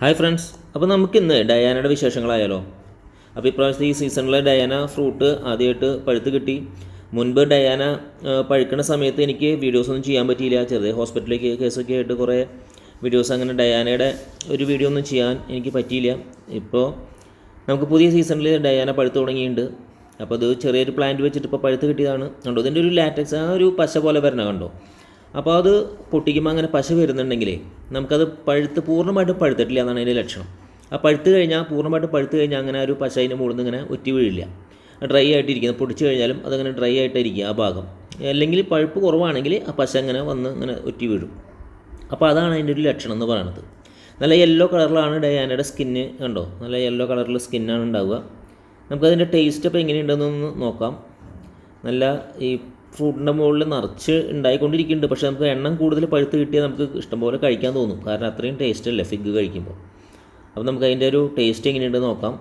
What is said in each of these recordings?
Hi friends അപ്പോൾ നമുക്കിന്ന് ഡയാനയുടെ വിശേഷങ്ങളായാലോ? അപ്പോൾ ഇപ്രാവശ്യത്തെ ഈ സീസണിലെ ഡയാന ഫ്രൂട്ട് ആദ്യമായിട്ട് പഴുത്ത് കിട്ടി. മുൻപ് ഡയാന പഴുക്കണ സമയത്ത് എനിക്ക് വീഡിയോസ് ഒന്നും ചെയ്യാൻ പറ്റിയില്ല. ചെറിയ ഹോസ്പിറ്റലിലേക്ക് കേസൊക്കെ ആയിട്ട് കുറേ വീഡിയോസ് അങ്ങനെ ഡയാനയുടെ ഒരു വീഡിയോ ഒന്നും ചെയ്യാൻ എനിക്ക് പറ്റിയില്ല. ഇപ്പോൾ നമുക്ക് പുതിയ സീസണിൽ ഡയാന പഴുത്ത് തുടങ്ങിയിട്ടുണ്ട്. അപ്പോൾ അത് ചെറിയൊരു പ്ലാന്റ് വെച്ചിട്ട് ഇപ്പോൾ പഴുത്ത് കിട്ടിയതാണ്. കണ്ടോ? ഇതിന്റെ ഒരു ലാറ്റക്സ് ആ ഒരു പശ പോലെ വരണ കണ്ടോ? അപ്പോൾ അത് പൊട്ടിക്കുമ്പോൾ അങ്ങനെ പശ വരുന്നുണ്ടെങ്കിലേ നമുക്കത് പഴുത്ത് പൂർണമായിട്ടും പഴുത്തിട്ടില്ല എന്നാണ് അതിന്റെ ലക്ഷണം. ആ പഴുത്ത് കഴിഞ്ഞാൽ പൂർണമായിട്ട് പഴുത്ത് കഴിഞ്ഞാൽ അങ്ങനെ ഒരു പശ അതിന്റെ മുകളിൽ ഇങ്ങനെ ഒറ്റി വീഴില്ല. ഡ്രൈ ആയിട്ടിരിക്കുന്നത് പൊടിച്ച് കഴിഞ്ഞാലും അതങ്ങനെ ഡ്രൈ ആയിട്ടായിരിക്കും ആ ഭാഗം. അല്ലെങ്കിൽ പഴുപ്പ് കുറവാണെങ്കിൽ ആ പശ അങ്ങനെ വന്ന് ഇങ്ങനെ ഒറ്റി വീഴും. അപ്പോൾ അതാണ് അതിന്റെ ഒരു ലക്ഷണം എന്ന് പറയുന്നത് നല്ല യെല്ലോ കളറിലാണ് ഡയാനയുടെ സ്കിന്ന് കണ്ടോ? നല്ല യെല്ലോ കളറിൽ സ്കിന്നാണ് ഉണ്ടാവുക. നമുക്കതിന്റെ ടേസ്റ്റ് അപ്പോൾ എങ്ങനെയുണ്ടെന്നൊന്ന് നോക്കാം. നല്ല ഈ ഫ്രൂട്ടിന്റെ മുകളിൽ നിറച്ച് ഉണ്ടായിക്കൊണ്ടിരിക്കുന്നുണ്ട്. പക്ഷേ നമുക്ക് എണ്ണം കൂടുതൽ പഴുത്ത് കിട്ടിയാൽ നമുക്ക് ഇഷ്ടംപോലെ കഴിക്കാൻ തോന്നും. കാരണം അത്രയും ടേസ്റ്റ് അല്ലേ ഫിഗ് കഴിക്കുമ്പോൾ. അപ്പോൾ നമുക്ക് അതിന്റെ ഒരു ടേസ്റ്റ് എങ്ങനെയുണ്ടെന്ന് നോക്കാം.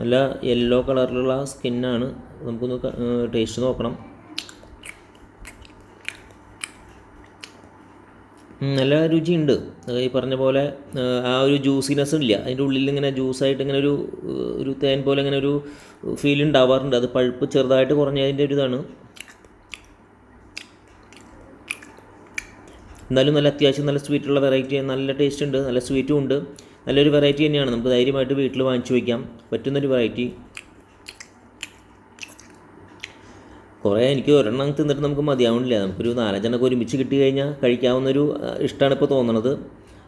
നല്ല യെല്ലോ കളറിലുള്ള സ്കിന്നാണ് നമുക്കൊന്ന് ടേസ്റ്റ് നോക്കണം. നല്ല രുചിയുണ്ട്. ഈ പറഞ്ഞ പോലെ ആ ഒരു ജ്യൂസിനെസ് ഇല്ല. അതിന്റെ ഉള്ളിൽ ഇങ്ങനെ ജ്യൂസായിട്ട് ഇങ്ങനെ ഒരു ഒരു തേൻ പോലെ ഇങ്ങനെ ഒരു ഫീൽ ഉണ്ടാവാറുണ്ട്. അത് പഴുപ്പ് ചെറുതായിട്ട് കുറഞ്ഞതിന്റെ ഒരു ഇതാണ്. എന്നാലും നല്ല അത്യാവശ്യം നല്ല സ്വീറ്റുള്ള വെറൈറ്റി നല്ല ടേസ്റ്റ് ഉണ്ട് നല്ല സ്വീറ്റും ഉണ്ട്. നല്ലൊരു വെറൈറ്റി തന്നെയാണ്. നമുക്ക് ധൈര്യമായിട്ട് വീട്ടിൽ വാങ്ങിച്ചു വയ്ക്കാം പറ്റുന്നൊരു വെറൈറ്റി കുറേ എനിക്ക് ഒരെണ്ണം തിന്നിട്ട് നമുക്ക് മതിയാവണില്ല. നമുക്കൊരു നാലഞ്ചെണ്ണൊക്കെ ഒരുമിച്ച് കിട്ടി കഴിഞ്ഞാൽ കഴിക്കാവുന്നൊരു ഇഷ്ടമാണ് ഇപ്പോൾ തോന്നണത്.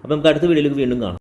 അപ്പോൾ നമുക്ക് അടുത്ത വീഡിയോയിലേക്ക് വീണ്ടും കാണാം.